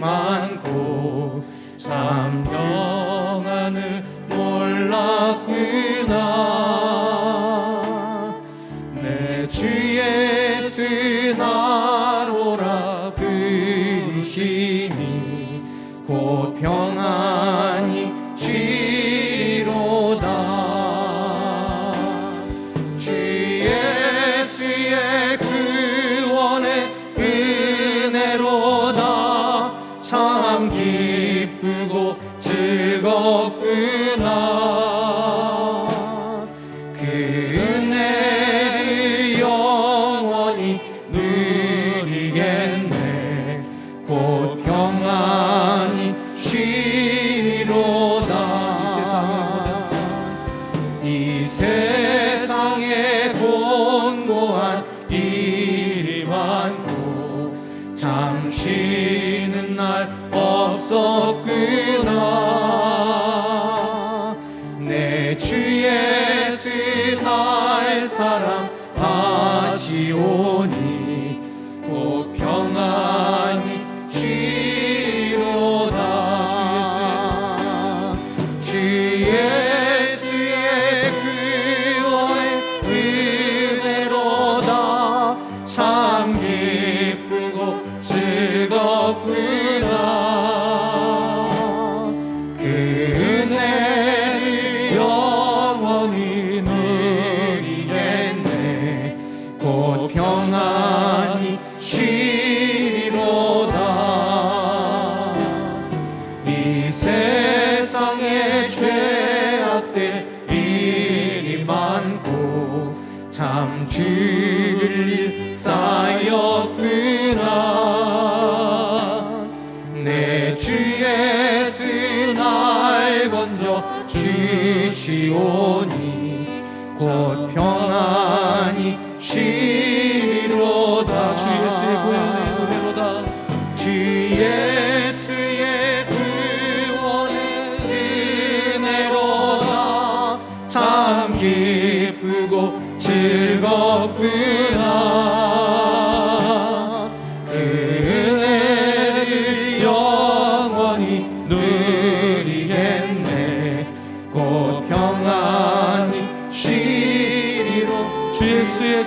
많고 참 평안을 몰랐구나. 내 주 예수 나로라 부르시니 곧 평안히 없 참 죽을 일 쌓였구나. 내 주 예수 날 건져 주시오니 곧 평안히 쉬리로다. 주 예수의 구원의 은혜로다. 주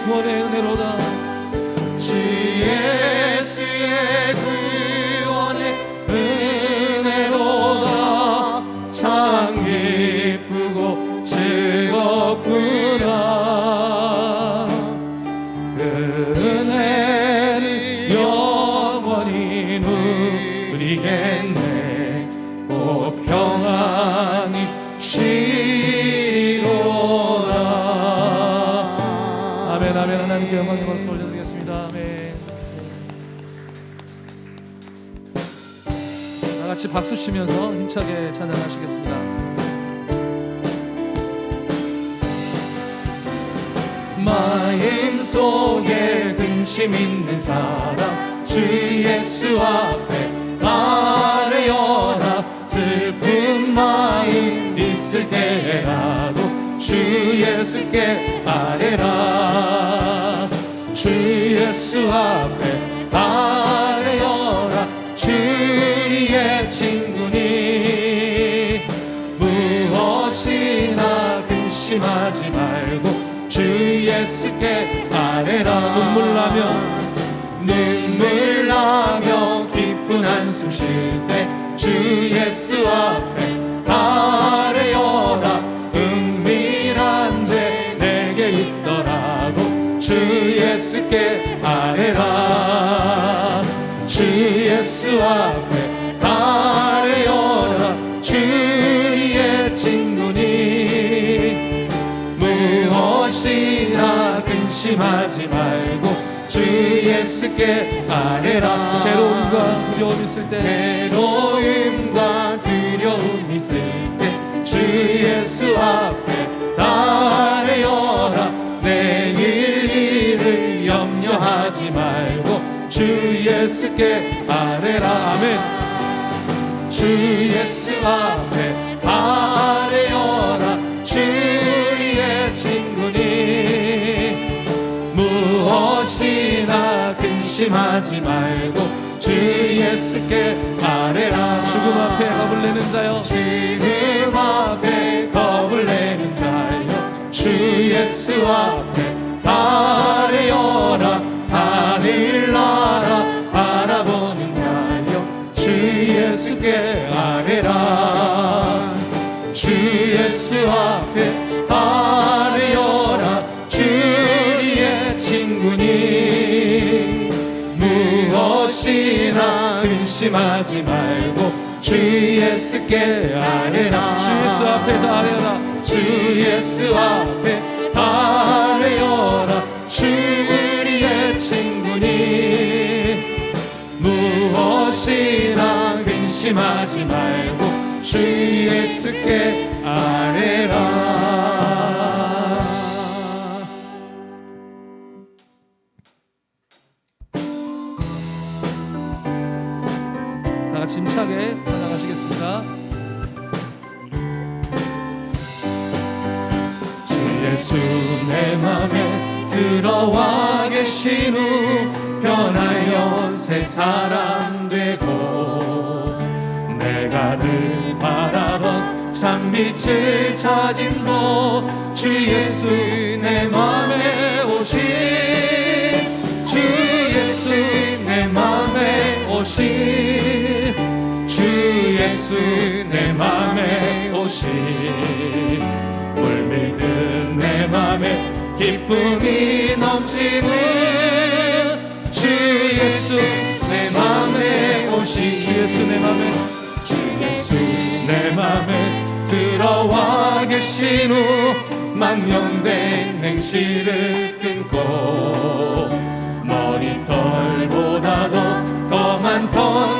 구원의 은혜로다 아멘 아멘. 하나님께 영광의 박수 올려드리겠습니다. 아멘. 다 같이 박수 치면서 힘차게 찬양하시겠습니다. 마음 속에 근심 있는 사람 주 예수 앞에 아뢰어라. 슬픈 마음 있을 때라도 주 예수께 아뢰라. 주 예수 앞에 아뢰어라. 주의 친구니. 무엇이나 근심하지 말고 주 예수께 아뢰라. 눈물 나며. 눈물 나며 깊은 한숨 쉴 때 주 예수 앞에 아뢰어라. 은밀한 죄 내게 있더라고 주 예수께 아뢰라. 주 예수 앞에 아뢰어라. 주의 친구니. 무엇이나 근심하지 말고 주 예수께 아뢰라. 괴로움과 두려움 있을 때 괴로움과 두려움 있을 때 주 예수 앞에 아뢰어 주 예수께 아뢰라. 아멘. 주 예수 앞에 아뢰어라. 주의 친구니. 무엇이나 근심하지 말고 주 예수께 아뢰라. 죽음 앞에 가불리는 자여. 죽음 앞에 친구니 무엇이나 근심하지 말고 주 예수 께 아뢰라. 주 예수 앞에 다 아뢰어라. 주 예수 앞에 아뢰어라. 주 우리의 친구니 무엇이나 근심하지 말고 주 예수께 아뢰라 예수 내 맘에 들어와 계신 후 변하여 새 사람 되고 내가 늘 바라던 참 빛을 찾은 곳주 예수 내 맘에 오신 주 예수 내 맘에 오신 주 예수 내 맘에 오신 내 맘에 기쁨이 넘치는 주 예수 내 맘에 오신 주 예수 내 맘에 주 예수 내 맘에 들어와 계신 후 망령된 행실을 끊고 머리털보다도 더 많던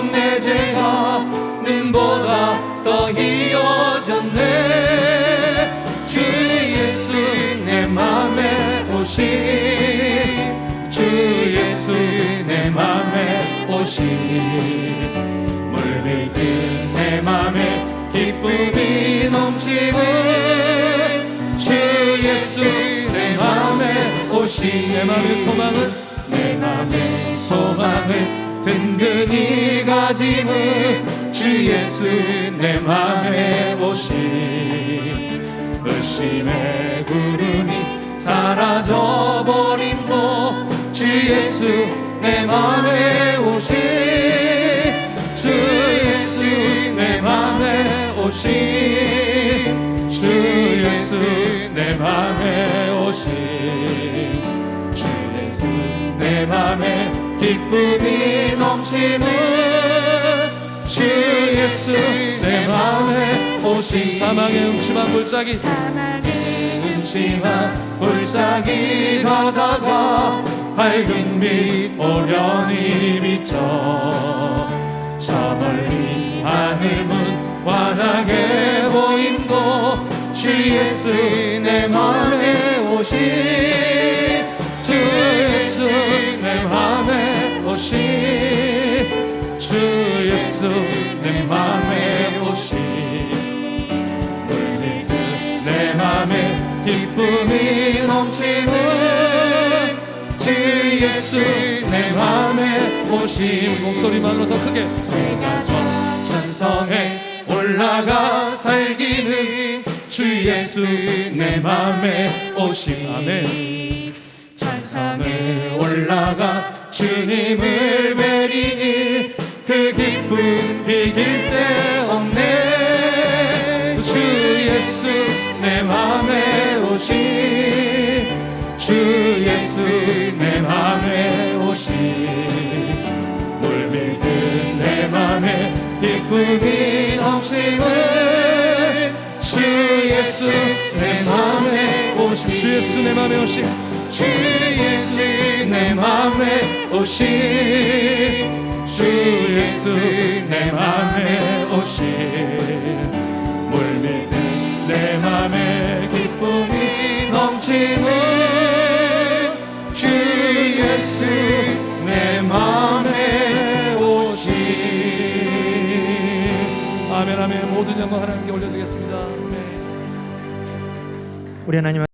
기쁨이 넘치는 주 예수 내 맘에 오신 내 마음의 소망은? 내 맘의 소망을 든든히 가지는 주 예수 내 맘에 오신 의심의 구름이 사라져버린 곳주 예수 내 맘에 기쁨이 넘치는 주 예수 내 맘에 오신 사망의 음침한 골짜기. 음침한 골짜기 가다가 밝은 빛 오련히 비쳐 저 멀리 하늘문 환하게 보인 곳주 예수 주 예수 내 맘에 물밀듯 내 맘에 기쁨이 넘치는 주 예수 내 맘에 오신 목소리만으로 더 크게 내가 저 찬성에 올라가 살기는 주 예수 내 맘에 오신 아멘. 찬성에 올라가 주님을 비길 데 없네. 주 예수 내 맘에 오신 주 예수 내 맘에 오신. 물밀듯 내 맘에 기쁨이 넘치는 주 예수 내 맘에 오신. 주 예수 내 맘에 오신. 주 예수 내 맘에 오신 주 예수 내 맘에 오신 물밀듯 내 맘에 기쁨이 넘치는 주 예수 내 맘에 오신 아멘 아멘. 모든 영광 하나님께 올려드리겠습니다. 아멘. 우리 하나님